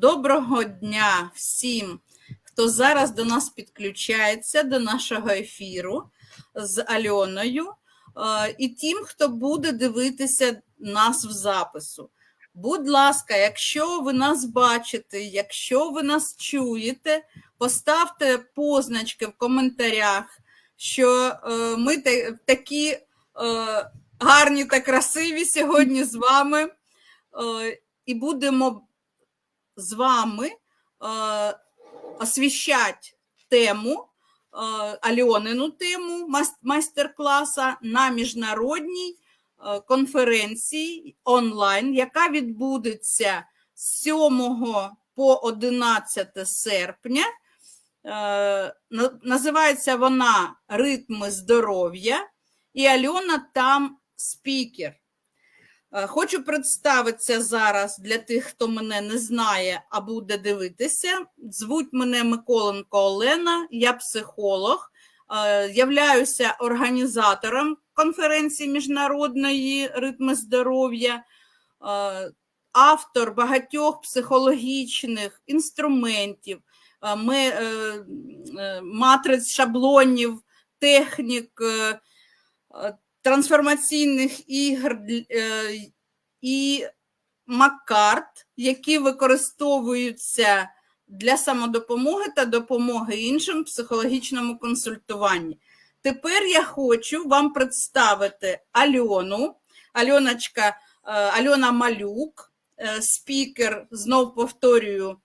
Доброго дня всім, хто зараз до нас підключається до нашого ефіру з Альоною, е, і тим, хто буде дивитися нас в запису. Будь ласка, якщо ви нас бачите, якщо ви нас чуєте, поставте позначки в коментарях, що е, ми такі е, гарні та красиві сьогодні з вами, і будемо з вами е, освіщати тему, е, Альонину тему майстер-класа на міжнародній е, конференції онлайн, яка відбудеться з 7 по 11 серпня. Е, Називається вона Ритми здоров'я, і Альона там спікер. Е, Хочу представитися зараз для тих, хто мене не знає, а буде дивитися. Звуть мене Миколенко Олена, я психолог, е, являюся організатором конференції міжнародної ритми здоров'я, е, автор багатьох психологічних інструментів, ме- матриць шаблонів, технік. Трансформаційних ігор е, і макарт, які використовуються для самодопомоги та допомоги іншим в психологічному консультуванні. Тепер я хочу вам представити Альону. Альоночка, е, Альона Малюк, е, спікер, знов повторюю,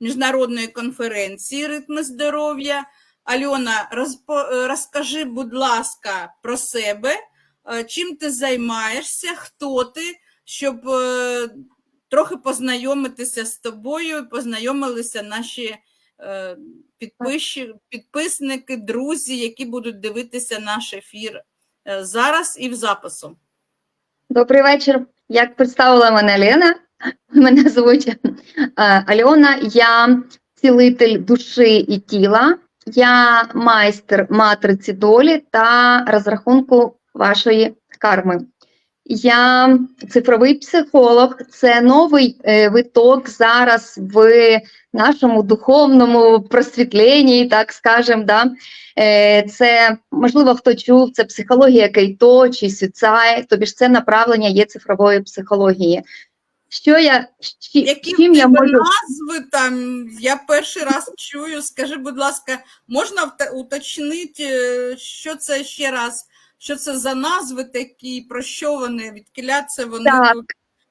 міжнародної конференції Ритми здоров'я. Альона, е, розкажи, будь ласка, про себе, е, чим ти займаєшся, хто ти, щоб е, трохи познайомитися з тобою, познайомилися наші підписники, друзі, які будуть дивитися наш ефір зараз і в запису. Добрий вечір. Як представила мене Лена, мене звуть Альона, я цілитель душі і тіла, я майстер матриці долі та розрахунку вашої карми. Я цифровий психолог, це новий е, виток зараз в нашому духовному просвітленні, так скажемо. Да? Е, Це можливо хто чув, це психологія Кейто чи Сюцай, тобі ж це направлення є цифрової психології. Що я чи, Які чим я можу назви там? Я перший раз чую. Скажи, будь ласка, можна уточнити, е, що це ще раз? Що це за назви такі, про що вони, відкіля це вони Так.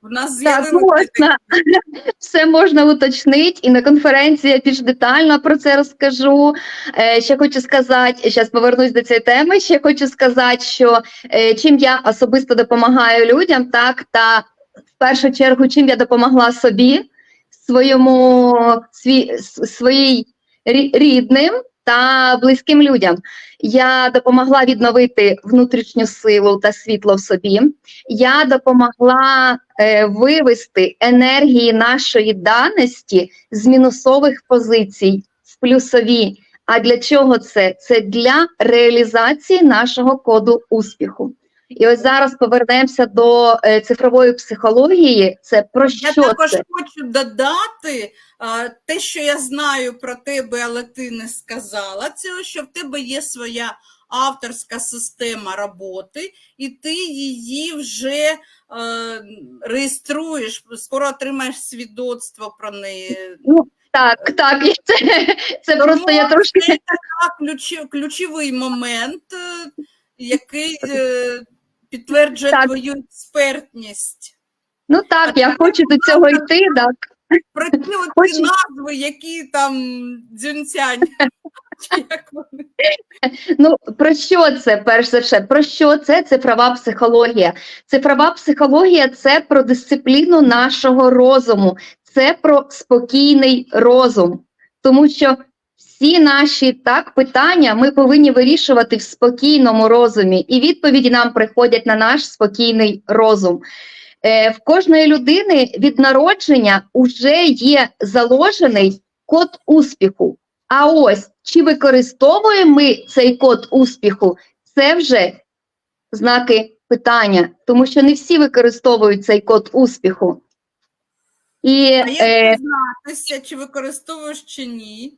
в нас так можна все можна уточнити, і на конференції я більш детально про це розкажу. Е, ще хочу сказати, зараз повернусь до цієї теми. Ще хочу сказати, що е, чим я особисто допомагаю людям, так та в першу чергу, чим я допомогла собі, своєму свій, своїй рідним та близьким людям. Я допомогла відновити внутрішню силу та світло в собі. Я допомогла е, вивести енергії нашої даності з мінусових позицій в плюсові. А для чого це? Це для реалізації нашого коду успіху. І ось зараз повернемося до е, цифрової психології. Це про Я також це? хочу додати те, що я знаю про тебе, але ти не сказала цього, що в тебе є своя авторська система роботи, і ти її вже е, реєструєш, скоро отримаєш свідоцтво про неї. Так, так, і це, це просто я трошки Це ключі, ключовий момент, е, який е, підтверджує Так. твою експертність. ну так, я хочу до цього йти. Так. Про ті Хочу- назви, які там дзюнцянь. Ну про що це перш за все? Про що це цифрова психологія? Цифрова психологія це про дисципліну нашого розуму, це про спокійний розум, тому що всі наші так питання ми повинні вирішувати в спокійному розумі, і відповіді нам приходять на наш спокійний розум. Е, в кожної людини від народження вже є заложений код успіху. А ось чи використовуємо ми цей код успіху, це вже знаки питання, тому що не всі використовують цей код успіху. І А як е, дізнатися, чи використовуєш чи ні?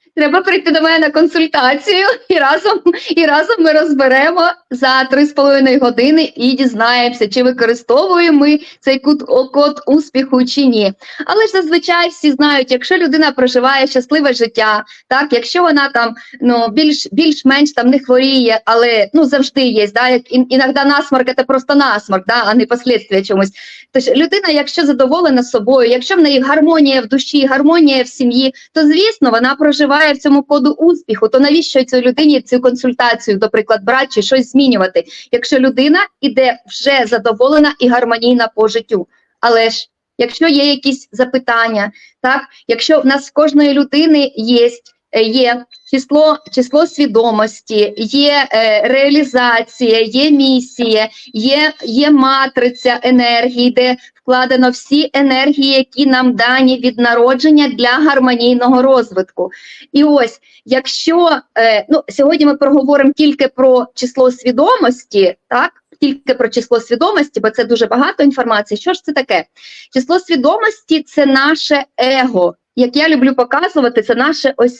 треба прийти до мене на консультацію, і разом, і разом ми розберемо за 3,5 години і дізнаємося, чи використовуємо ми цей код, успіху чи ні. Але ж зазвичай всі знають, якщо людина проживає щасливе життя, так, якщо вона там ну, більш, більш-менш там не хворіє, але ну, завжди є, да, як ін, іноді насморк це просто насморк, да, а не послідствия чомусь. Тож людина, якщо задоволена собою, якщо в неї гармонія в душі, гармонія в сім'ї, то звісно вона проживає в цьому коду успіху. То навіщо цій людині цю консультацію, наприклад, брати чи щось змінювати, якщо людина іде вже задоволена і гармонійна по життю? Але ж якщо є якісь запитання, так якщо в нас в кожної людини є. Е, Є число, число свідомості, є е, реалізація, є місія, є, є матриця енергії, де вкладено всі енергії, які нам дані від народження для гармонійного розвитку. І ось, якщо е, ну, сьогодні ми проговоримо тільки про число свідомості, так? Тільки про число свідомості, бо це дуже багато інформації. Що ж це таке? Число свідомості це наше его. Як я люблю показувати, це наше ось,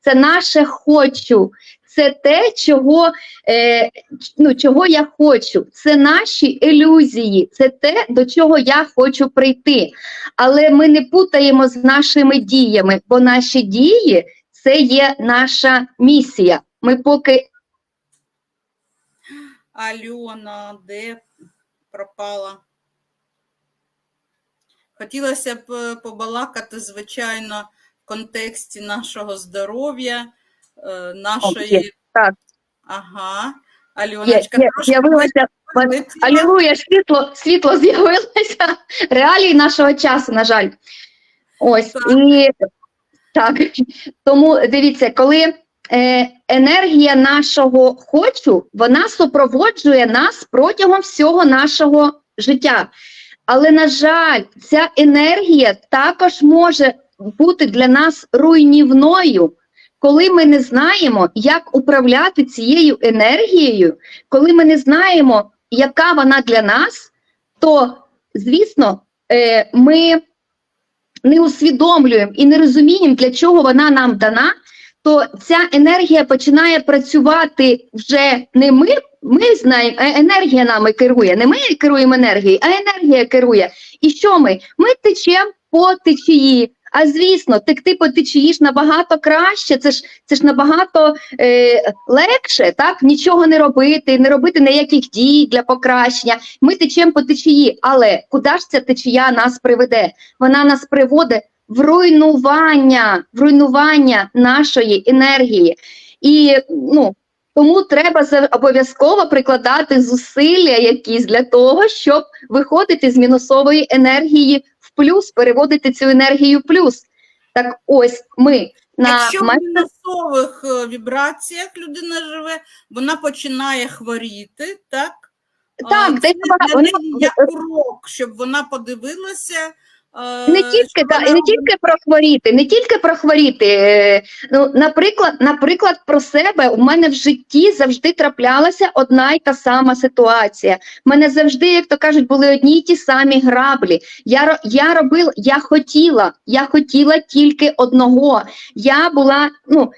це наше хочу. Це те, чого, е, ну, чого я хочу. Це наші ілюзії, це те, до чого я хочу прийти. Але ми не путаємо з нашими діями, бо наші дії це є наша місія. Ми поки Альона, де пропала? Хотілося б е, побалакати, звичайно, в контексті нашого здоров'я, е, нашої. так. Ага. є, Альоночка, є, трошки з'явилося. Алілуя, світло, світло з'явилося. Реалії нашого часу, на жаль. Ось Так. і так. Тому дивіться, коли е, енергія нашого хочу, вона супроводжує нас протягом всього нашого життя. Але, на жаль, ця енергія також може бути для нас руйнівною, коли ми не знаємо, як управляти цією енергією, коли ми не знаємо, яка вона для нас, то, звісно, е, ми не усвідомлюємо і не розуміємо, для чого вона нам дана, то ця енергія починає працювати вже не ми. Ми знаємо, а енергія нами керує. Не ми керуємо енергією, а енергія керує. І що ми? Ми течемо по течії. А звісно, текти по течії ж набагато краще. Це ж це ж набагато е, легше, так нічого не робити, не робити ніяких дій для покращення. Ми течемо по течії, але куди ж ця течія нас приведе? Вона нас приводить в руйнування, в руйнування нашої енергії. І ну, тому треба обов'язково прикладати зусилля якісь для того, щоб виходити з мінусової енергії в плюс, переводити цю енергію в плюс. Так ось ми на Якщо в мінусових е, вібраціях людина живе, вона починає хворіти, так? Так, А, це для неї як урок, щоб вона подивилася. Е, не тільки та і не тільки про хворіти, не тільки про хворіти. Е, Ну, наприклад, наприклад, про себе у мене в житті завжди траплялася одна й та сама ситуація. У мене завжди, як то кажуть, були одні й ті самі граблі. Я я робила, я хотіла, я хотіла тільки одного. Я була, ну.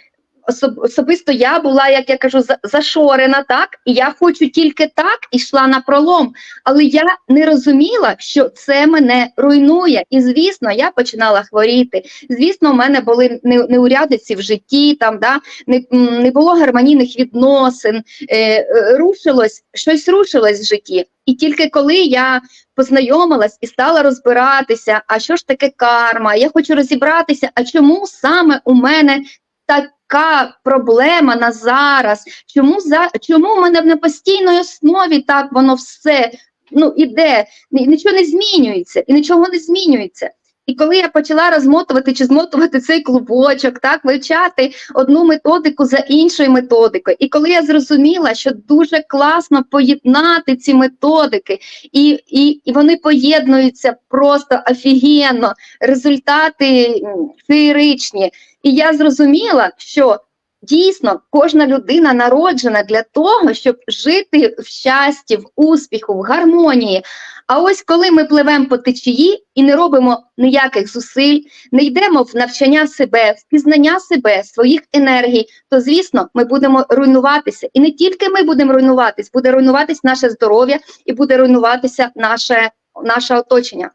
Особ- Особисто я була, як я кажу, зашорена, так, і я хочу тільки так, і йшла на пролом. Але я не розуміла, що це мене руйнує. І звісно, я починала хворіти. Звісно, у мене були неурядиці в житті, там да не, не було гармонійних відносин, е, е, рушилось, щось рушилось в житті. І тільки коли я познайомилась і стала розбиратися, а що ж таке карма? Я хочу розібратися, а чому саме у мене така проблема на зараз? Чому за чому в мене на постійній основі так воно все ну іде, нічого не змінюється і нічого не змінюється. І коли я почала розмотувати чи змотувати цей клубочок, так вивчати одну методику за іншою методикою, і коли я зрозуміла, що дуже класно поєднати ці методики, і, і, і вони поєднуються просто офігенно, результати феєричні. І я зрозуміла, що дійсно кожна людина народжена для того, щоб жити в щасті, в успіху, в гармонії. А ось коли ми пливемо по течії і не робимо ніяких зусиль, не йдемо в навчання себе, в пізнання себе, своїх енергій, то звісно ми будемо руйнуватися. І не тільки ми будемо руйнуватись, буде руйнуватись наше здоров'я і буде руйнуватися наше, наше оточення.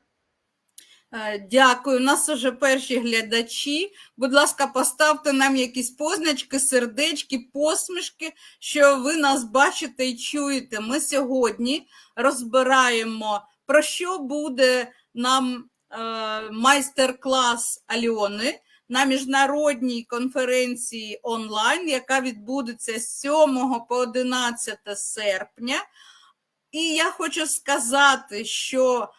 Е, Дякую. У нас уже перші глядачі. Будь ласка, поставте нам якісь позначки, сердечки, посмішки, що ви нас бачите і чуєте. Ми сьогодні розбираємо, про що буде нам е, майстер-клас Альони на міжнародній конференції онлайн, яка відбудеться з 7 по 11 серпня. І я хочу сказати, що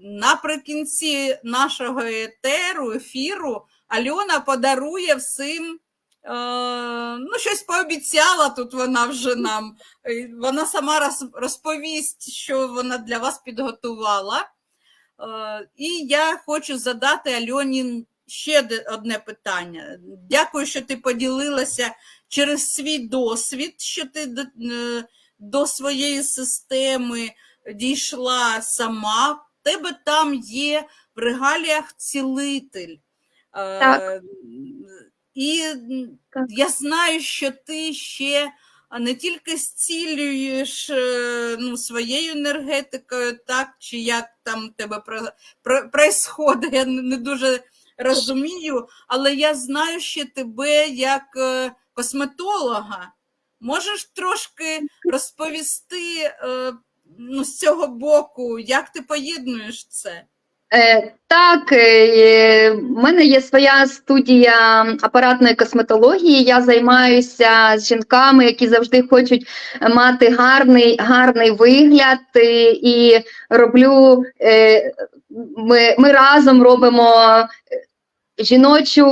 наприкінці нашого етеру, ефіру, Альона подарує всім. е, Ну, щось пообіцяла тут вона вже нам. Вона сама розповість, що вона для вас підготувала. Е, І я хочу задати Альоні ще одне питання. Дякую, що ти поділилася через свій досвід, що ти е, до своєї системи дійшла сама. В тебе там є в регаліях цілитель. Е, Так. І Так. я знаю, що ти ще не тільки зцілюєш е, ну, своєю енергетикою, так, чи як там тебе про, про, происходить, я не дуже розумію, але я знаю ще тебе як е, косметолога. Можеш трошки розповісти ну, з цього боку, як ти поєднуєш це? Е, так, е, в мене є своя студія апаратної косметології. Я займаюся з жінками, які завжди хочуть мати гарний, гарний вигляд, е, і роблю. Е, ми, ми разом робимо жіночу,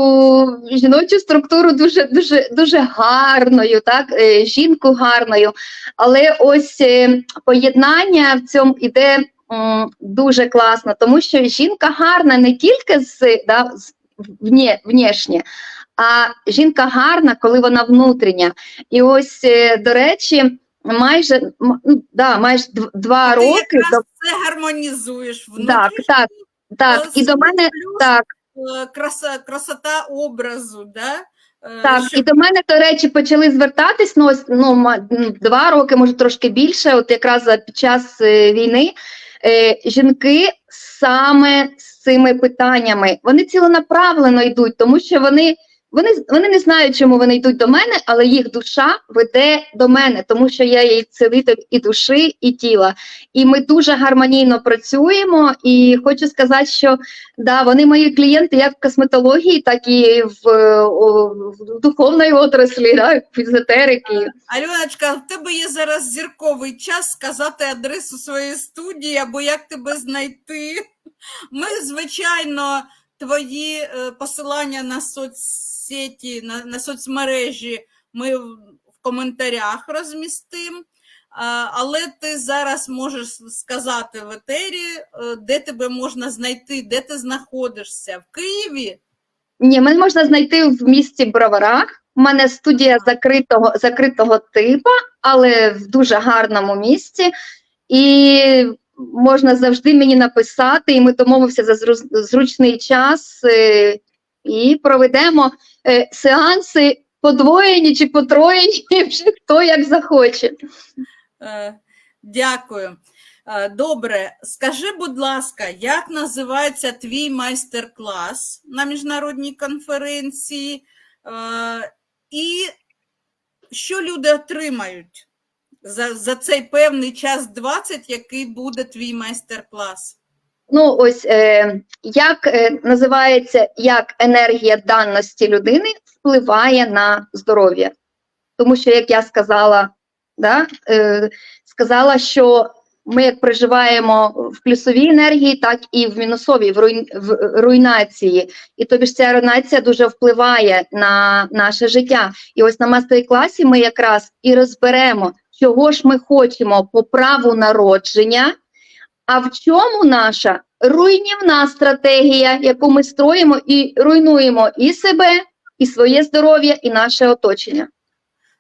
жіночу структуру дуже, дуже, дуже гарною, так, е, жінку гарною. Але ось е, поєднання в цьому іде дуже класно, тому що жінка гарна не тільки з, да, з вні, внешнє, а жінка гарна, коли вона внутрішня. І ось, е, до речі, майже, да, майже дв- два Ти роки. якраз До, це гармонізуєш так, внутрішній так, так. І до мене плюс так. Е, краса, красота образу, да? Так, Так, і до мене, до речі, почали звертатись ну, ось, ну, два роки, може трошки більше, от якраз під час е, війни, е, жінки саме з цими питаннями, вони ціленаправлено йдуть, тому що вони, вони, вони не знають, чому вони йдуть до мене, але їх душа веде до мене, тому що я є цілитель і душі, і тіла. І ми дуже гармонійно працюємо. І хочу сказати, що Да, вони мої клієнти як в косметології, так і в, в духовній отраслі, да, в езотерики. Альоночка, в тебе є зараз зірковий час сказати адресу своєї студії або як тебе знайти. Ми, звичайно, твої е, посилання на соцсеті, на, на соцмережі ми в в коментарях розмістимо. Але ти зараз можеш сказати в етері, е, де тебе можна знайти, де ти знаходишся в Києві. Ні, мене можна знайти в місті Броварах. У мене студія закритого, закритого типу, але в дуже гарному місці. І можна завжди мені написати, і ми домовимося за зручний час е, і проведемо е, сеанси подвоєні чи потроєні, вже хто як захоче. Е, Дякую. Е, Добре, скажи, будь ласка, як називається твій майстер-клас на міжнародній конференції? Е, І що люди отримають за, за цей певний час 20, який буде твій майстер-клас? Ну, ось е, як е, називається, як енергія даності людини впливає на здоров'я. Тому що, як я сказала, да, е, сказала, що ми як проживаємо в плюсовій енергії, так і в мінусовій, в, руйн, в руйнації. І тобі ж ця руйнація дуже впливає на наше життя. І ось на мастер-класі ми якраз і розберемо, чого ж ми хочемо по праву народження. А в чому наша руйнівна стратегія, яку ми строїмо і руйнуємо і себе, і своє здоров'я, і наше оточення.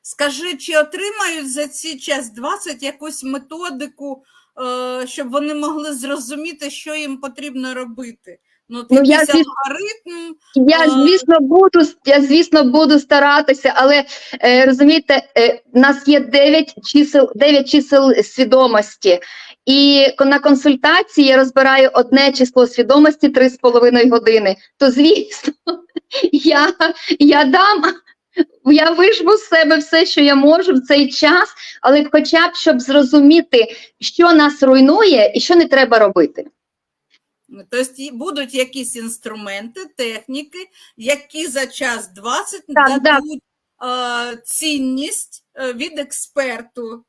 Скажи, чи отримають за ці час 20 якусь методику, е, щоб вони могли зрозуміти, що їм потрібно робити? Ну, Ну, я, звісно, алгоритм, Я, звісно, буду, я, звісно, буду старатися, але е, розумієте, е, нас є 9 чисел, 9 чисел свідомості, і на консультації я розбираю одне число свідомості 3,5 години. То, звісно, я, я дам, я вижму з себе все, що я можу в цей час, але хоча б щоб зрозуміти, що нас руйнує і що не треба робити. тобто будуть якісь інструменти, техніки, які за час 20 Так, так. дадуть е, цінність е, від експерту.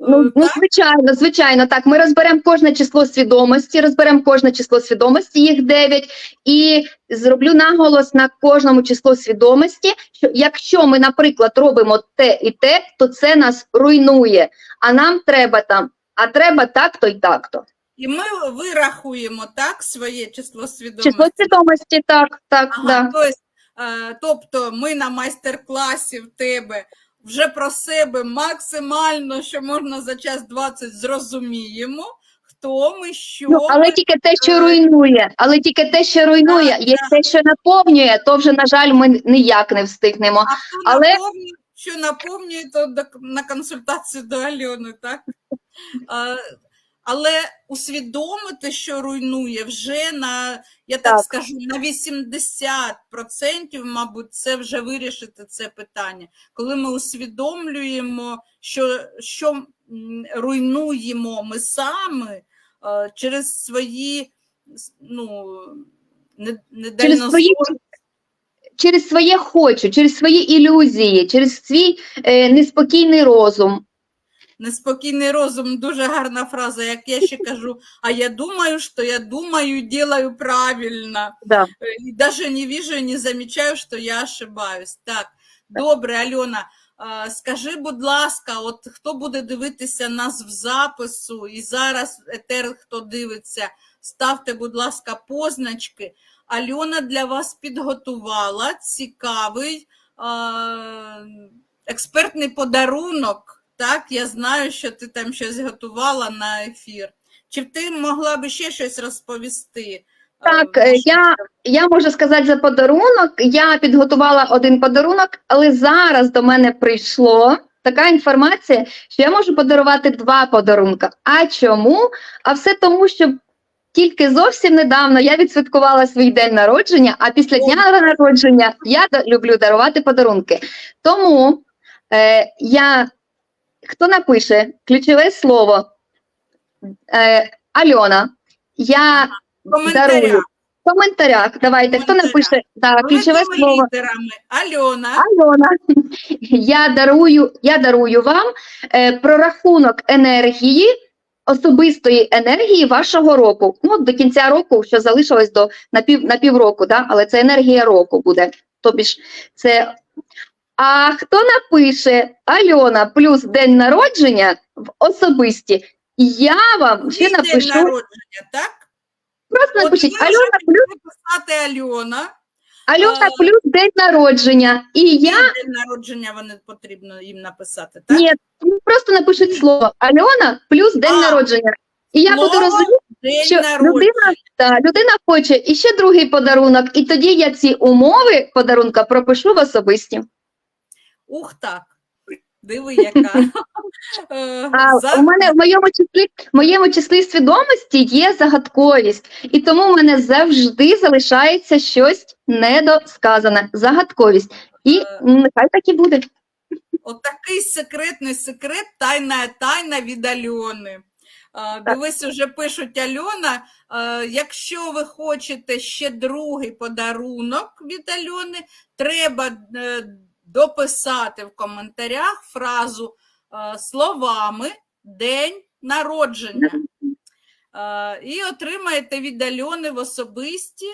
Ну, Е, ну, звичайно, звичайно, так. Ми розберемо кожне число свідомості, розберемо кожне число свідомості, їх 9, і зроблю наголос на кожному число свідомості, що якщо ми, наприклад, робимо те і те, то це нас руйнує. А нам треба там, а треба так-то і так-то. І ми вирахуємо так своє число свідомості. Число свідомості, так, так, Ага, да. тобто, тобто ми на майстер-класі в тебе вже про себе максимально, що можна за час 20 зрозуміємо, хто ми, що Ну, але тільки те, що е, руйнує, але тільки те, що руйнує, Так, є те, що наповнює, то вже, на жаль, ми ніяк не встигнемо. А хто але- наповнює, що наповнює, то на консультацію до Альони, так? Але усвідомити, що руйнує, вже на, я так, Так. скажу, на 80%, мабуть, це вже вирішити це питання. Коли ми усвідомлюємо, що, що руйнуємо ми саме е, через свої ну, не- недальнозорі свої через своє хочу, через свої ілюзії, через свій е, неспокійний розум. Неспокійний розум, дуже гарна фраза, як я ще кажу, а я думаю, що я думаю делаю правильно. Да. І даже не вижу, не замічаю, що я ошибаюсь. Так, добре, Альона, скажи, будь ласка, от хто буде дивитися нас в запису, і зараз етер, хто дивиться, ставте, будь ласка, позначки. Альона для вас підготувала цікавий експертний подарунок. Так, я знаю, що ти там щось готувала на ефір. Чи ти могла би ще щось розповісти? Так, Е, е, я, я можу сказати за подарунок. Я підготувала один подарунок, але зараз до мене прийшло така інформація, що я можу подарувати два подарунка. А чому? А все тому, що тільки зовсім недавно я відсвяткувала свій день народження, а після дня народження я люблю дарувати подарунки. Тому е, я хто напише ключове слово е, Альона, я коментарях. дарую. В коментарях давайте, хто напише да, ключове слово літерами. Альона. Альона. Я дарую, я дарую вам е, прорахунок енергії, особистої енергії вашого року. Ну, до кінця року, що залишилось до на пів на півроку, да? але це енергія року буде. Тобі ж це. А хто напише Альона плюс день народження в особисті, я вам ще Твій день народження, так? Просто От напишіть ви Альона плюс написати Альона. Альона А. плюс день народження. І я. День народження вони потрібно їм написати, так? ні, просто напишуть слово Альона плюс день А. народження. І я буду Слово розуміти, День що народження. людина, та, людина хоче і ще другий подарунок, і тоді я ці умови подарунка пропишу в особисті. Ух так. Диви, яка. Е, А у мене в моєму числі, в моєму числі свідомості є загадковість, і тому в мене завжди залишається щось недосказане, загадковість. І Е. нехай так і буде. Отакий секретний секрет, тайна тайна від Альони. Дивись, уже пишуть Альона. Якщо ви хочете ще другий подарунок від Альони, треба е, дописати в коментарях фразу е, словами День народження. Е, І отримаєте від Альони в особисті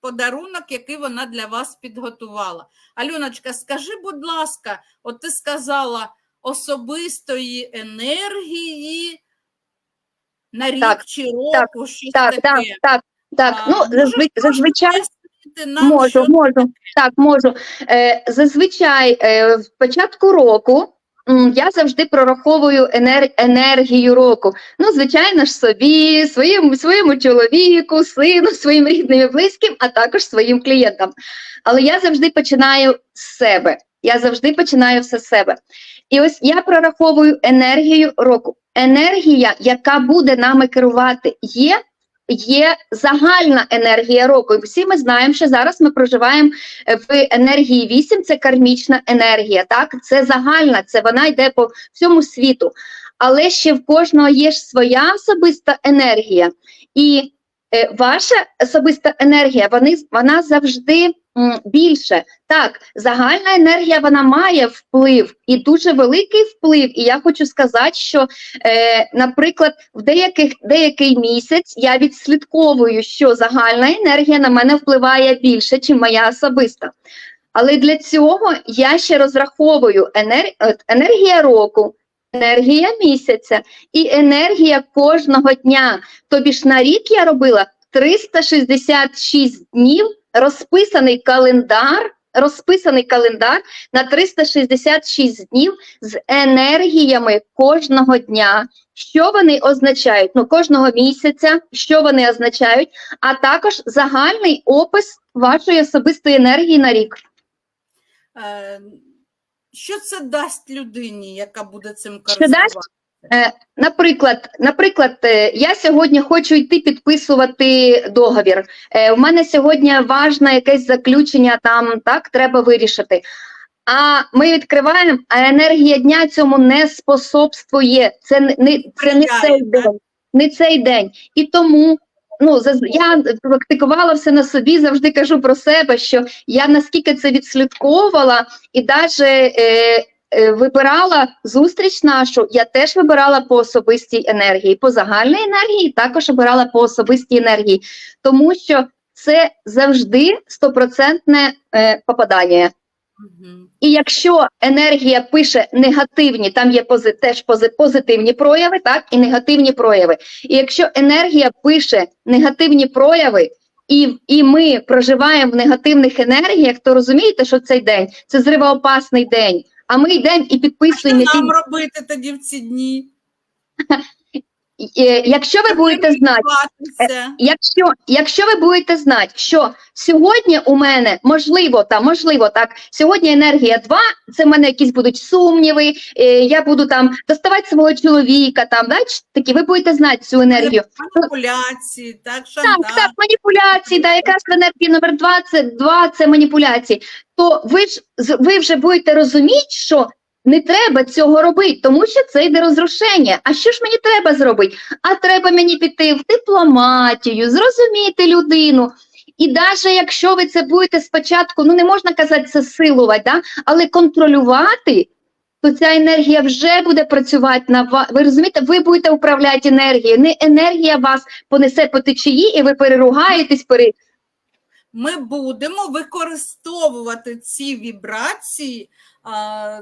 подарунок, який вона для вас підготувала. Альоночка, скажи, будь ласка, от ти сказала особистої енергії на рік Так, чи року, щось Так, таке. так, так, так. А, Ну, зазвичай нам, Можу, що можу. Так, можу. Е, зазвичай е, в початку року м, я завжди прораховую енер- енергію року. Ну, звичайно ж, собі, своєму, своєму чоловіку, сину, своїм рідним і близьким, а також своїм клієнтам. Але я завжди починаю з себе. Я завжди починаю все з себе. І ось я прораховую енергію року. Енергія, яка буде нами керувати, є є загальна енергія року. І всі ми знаємо, що зараз ми проживаємо е, в енергії 8, це кармічна енергія. Так, це загальна, це вона йде по всьому світу. Але ще в кожного є ж своя особиста енергія, і е, ваша особиста енергія, вони, вона завжди більше. Так, загальна енергія вона має вплив і дуже великий вплив. І я хочу сказати, що Е, наприклад, в деяких деякий місяць я відслідковую, що загальна енергія на мене впливає більше, ніж моя особиста. Але для цього я ще розраховую енер... енергія року, енергія місяця і енергія кожного дня. Тобі ж на рік я робила 366 днів, розписаний календар. Розписаний календар на 366 днів з енергіями кожного дня, що вони означають, ну кожного місяця, що вони означають, а також загальний опис вашої особистої енергії на рік. е, що це дасть людині, яка буде цим користуватися? Е, наприклад, наприклад, е, я сьогодні хочу йти підписувати договір. Е, у мене сьогодні важне якесь заключення там, так, треба вирішити. А ми відкриваємо, а енергія дня цьому не способствує. Це не, це не цей день, не цей день. І тому ну я практикувала все на собі, завжди кажу про себе, що я наскільки це відслідковувала, і навіть е, е, вибирала зустріч нашу, я теж вибирала по особистій енергії, по загальній енергії, також обирала по особистій енергії, тому що це завжди стопроцентне е, попадання. Мгм. І якщо енергія пише негативні, там є пози, теж пози, позитивні прояви, так, і негативні прояви. І якщо енергія пише негативні прояви, і, і ми проживаємо в негативних енергіях, то розумієте, що цей день це зривоопасний день. А ми йдемо і підписуємо. Що нам робити тоді в ці дні? Е, Якщо ви будете знати. Якщо, якщо ви будете знати, що сьогодні у мене можливо, та можливо так, сьогодні енергія 2, це в мене якісь будуть сумніви, е, я буду там доставати свого чоловіка, там, да, такі, ви будете знати цю енергію. Маніпуляції, так, шантаж. Так, так, маніпуляції, да, якраз в енергії номер 2 це, 2 це маніпуляції. То ви ж ви вже будете розуміти, що не треба цього робити, тому що це йде розрушення. А що ж мені треба зробити? А треба мені піти в дипломатію, зрозуміти людину. І навіть якщо ви це будете спочатку, ну не можна казати це силувати, да? але контролювати, то ця енергія вже буде працювати на вас. Ви розумієте, ви будете управляти енергією. Не енергія вас понесе по течії, і ви переругаєтесь, пере... Ми будемо використовувати ці вібрації, а,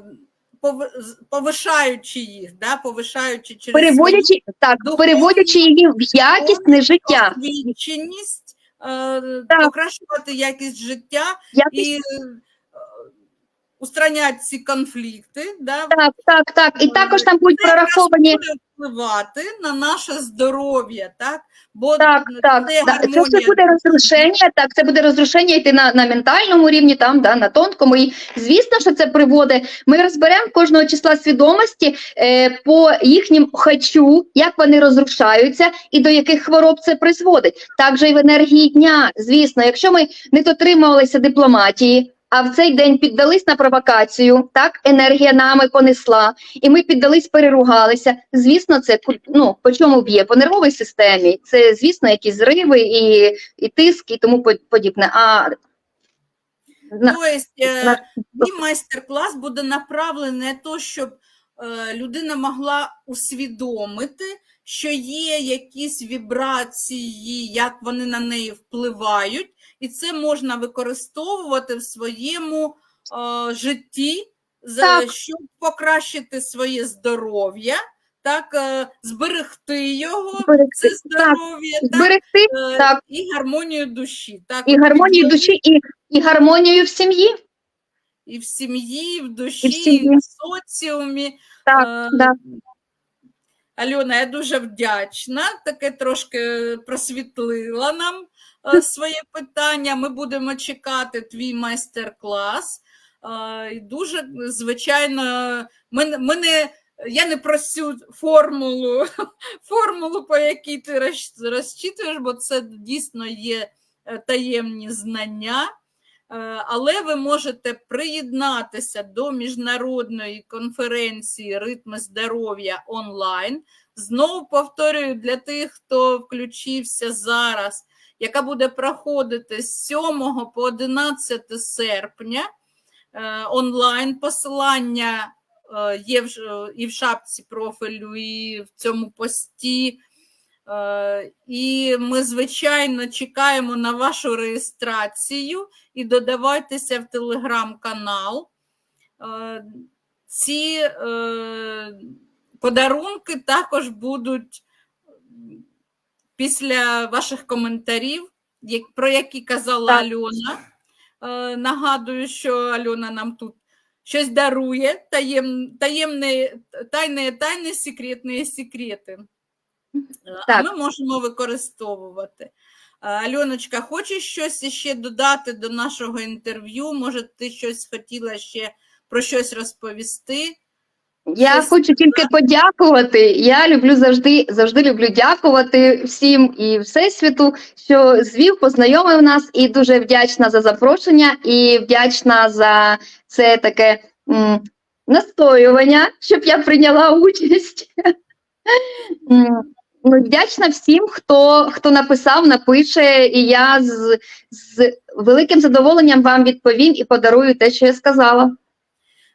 повишаючи їх, да, повишаючи через переводячи, так, духовні- переводячи її в якісне життя. освіченість, е, Так. покращувати якість життя Якість і е, устраняти ці конфлікти. Да, Так, так, так. І також там будуть прораховані. Впливати на наше здоров'я, так? Бо Так, так, це да. це все буде розрушення, так, це буде розрушення йти на, на ментальному рівні, там, да, на тонкому. І звісно, що це приводить. Ми розберемо кожного числа свідомості е, по їхнім хочу, як вони розрушаються і до яких хвороб це призводить. Також і в енергії дня. Звісно, якщо ми не дотримувалися дипломатії. А в цей день піддались на провокацію, так енергія нами понесла, і ми піддались, переругалися. Звісно, це ну по чому б'є? По нервовій системі. Це звісно, якісь зриви і, і тиск, і тому по- подібне. А на, Тобто, на- мій майстер-клас буде направлений на те, щоб е, людина могла усвідомити, що є якісь вібрації, як вони на неї впливають, і це можна використовувати в своєму е, житті, за- Так. щоб покращити своє здоров'я, так, е, зберегти його, Зберегти, так, здоров'я, так, зберегти е, так. і гармонію душі. Так, і гармонію душі, і, і гармонію в сім'ї. і в сім'ї, і в душі, і, сім'ї. в соціумі. Так, Е, да. Альона, я дуже вдячна. Таке трошки просвітлила нам е, своє питання. Ми будемо чекати твій майстер-клас. Е, і Дуже, звичайно, ми, ми не, я не просю формулу, формулу, по якій ти розчитуєш, бо це дійсно є е, таємні знання. Е, Але ви можете приєднатися до міжнародної конференції Ритми здоров'я онлайн. Знову повторюю для тих, хто включився зараз, яка буде проходити з 7 по 11 серпня е, онлайн. Посилання е, є і в шапці профілю, і в цьому пості. Е, І ми, звичайно, чекаємо на вашу реєстрацію і додавайтеся в телеграм-канал. Е, Ці е, подарунки також будуть після ваших коментарів, про які казала Так. Альона. Нагадую, що Альона нам тут щось дарує, таєм, таємне, тайне, тайне, секретні секрети. Так. ми можемо використовувати. Е, Альоночка, хочеш щось ще додати до нашого інтерв'ю? Може, ти щось хотіла ще про щось розповісти? Я Щось хочу тільки подякувати. Я люблю завжди, завжди люблю дякувати всім і всесвіту, що звів, познайомив нас, і дуже вдячна за запрошення, і вдячна за це таке м, настоювання, щоб я прийняла участь. Ну, вдячна всім, хто, хто написав, напише, і я з, з великим задоволенням вам відповім і подарую те, що я сказала.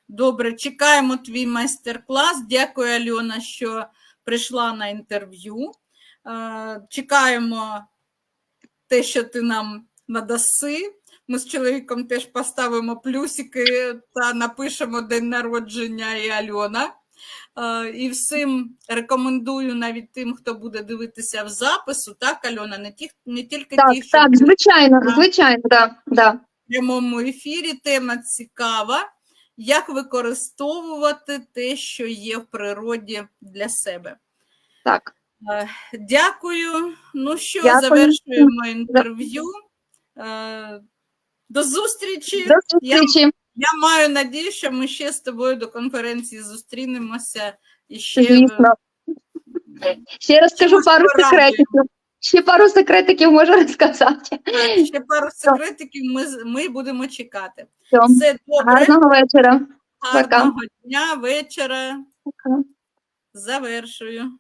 Добре, чекаємо твій майстер-клас. Дякую, Альона, що прийшла на інтерв'ю. Е, Чекаємо те, що ти нам надаси. Ми з чоловіком теж поставимо плюсики та напишемо день народження і Альона. Е, І всім рекомендую навіть тим, хто буде дивитися в запису, так, Альона, не, ті, не тільки Так, ті, що так, звичайно, Так. звичайно, да, да. в прямому ефірі. Тема цікава. Як використовувати те, що є в природі для себе. Так. Е, Дякую. Ну що, Дякую. завершуємо інтерв'ю. Е, До зустрічі. До зустрічі. Я маю надію, що ми ще з тобою до конференції зустрінемося і ще Звісно. Ще розкажу пару секретиків. Ще пару секретиків можу розказати. ще пару секретиків ми, ми будемо чекати. Все. Все добре, Гарного вечора. гарного дня, вечора. Пока. Завершую.